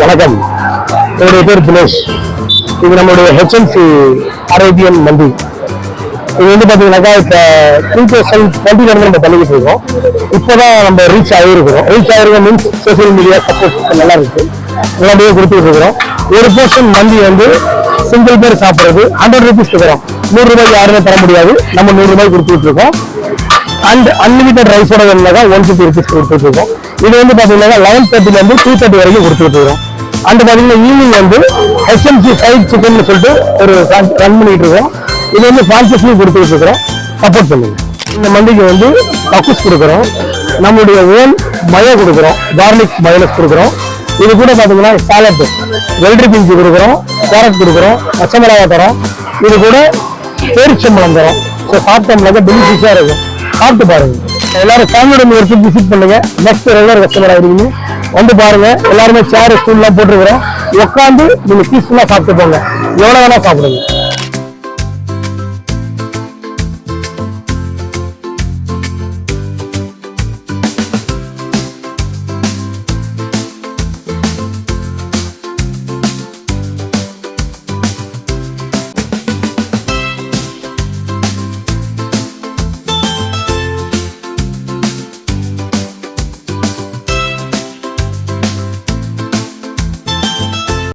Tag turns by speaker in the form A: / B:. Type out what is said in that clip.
A: வணக்கம். என்னுடைய பேர் தினேஷ். இது நம்மளுடைய ஹெச்எம்சி அரேபியன் மந்தி இது வந்து பார்த்தீங்கன்னாக்கா இப்போ டூ தௌசண்ட் டுவெண்ட்டிலேருந்து நம்ம பண்ணிக்கிட்டு இருக்கோம். இப்போதான் நம்ம ரீச் ஆகிருக்கிறோம் ரீச் ஆகிருக்க மீன்ஸ் சோசியல் மீடியா சப்போர்ட் நல்லா இருக்கு. நல்லபடியாக கொடுத்துட்டு இருக்கிறோம். ஒரு போர்ஷன் மந்தி வந்து சிங்கிள் பேர் சாப்பிட்றது. ஹண்ட்ரட் ருபீஸ் இருக்கிறோம் நூறு ரூபாய் யாருமே தர முடியாது. நம்ம நூறு ரூபாய் கொடுத்துட்டு இருக்கோம். அண்ட் அன்லிமிட்டட் ரைஸோட வேணுனாக்கா ஒன் ஃபிஃப்டி ருபீஸ் கொடுத்துட்டு இருக்கோம். இது வந்து பார்த்தீங்கன்னா லெவன் தேர்ட்டிலேருந்து டூ தேர்ட்டி வரைக்கும் கொடுத்துட்டு இருக்கோம் அண்ட் பார்த்தீங்கன்னா ஈவினிங் வந்து ஹெச்எம்சி ஃப்ரைட் சிக்கன் சொல்லிட்டு ஒரு ரன் பண்ணிட்டு இருக்கோம். இது வந்து ஃப்ரான்ச்சைஸி கொடுத்துட்டு இருக்கிறோம். சப்போர்ட் பண்ணுங்க. இந்த மண்டிக்கு வந்து பக்குஸ் கொடுக்குறோம். நம்மளுடைய ஓன் மயோ கொடுக்குறோம். கார்லிக் மயோனஸ் கொடுக்குறோம். இது கூட பார்த்தீங்கன்னா சாலட் வெள்ளரி பிஞ்சு கொடுக்குறோம். கேரட் கொடுக்குறோம். பச்சை மிளகாய் தரோம். இது கூட பேரிச்சம்பழம் தரோம். ஸோ சாப்பிட்டோம்னாக்க டெலிஷியஸாக இருக்கும். சாப்பிட்டு பாருங்கள் எல்லாரும் ஃபேமிலியோட முயற்சி விசிட் பண்ணுங்க. நெக்ஸ்ட் ரெகுலர் கஸ்டமர் ஆகிறீங்க வந்து பாருங்க. எல்லாருமே சேர் ஸ்டூல்லாம் போட்டுருக்குறோம். உட்காந்து நீங்க பீஸ்ஃபுல்லாக சாப்பிட்டு போங்க எவ்வளோ வேணா சாப்பிடுங்க.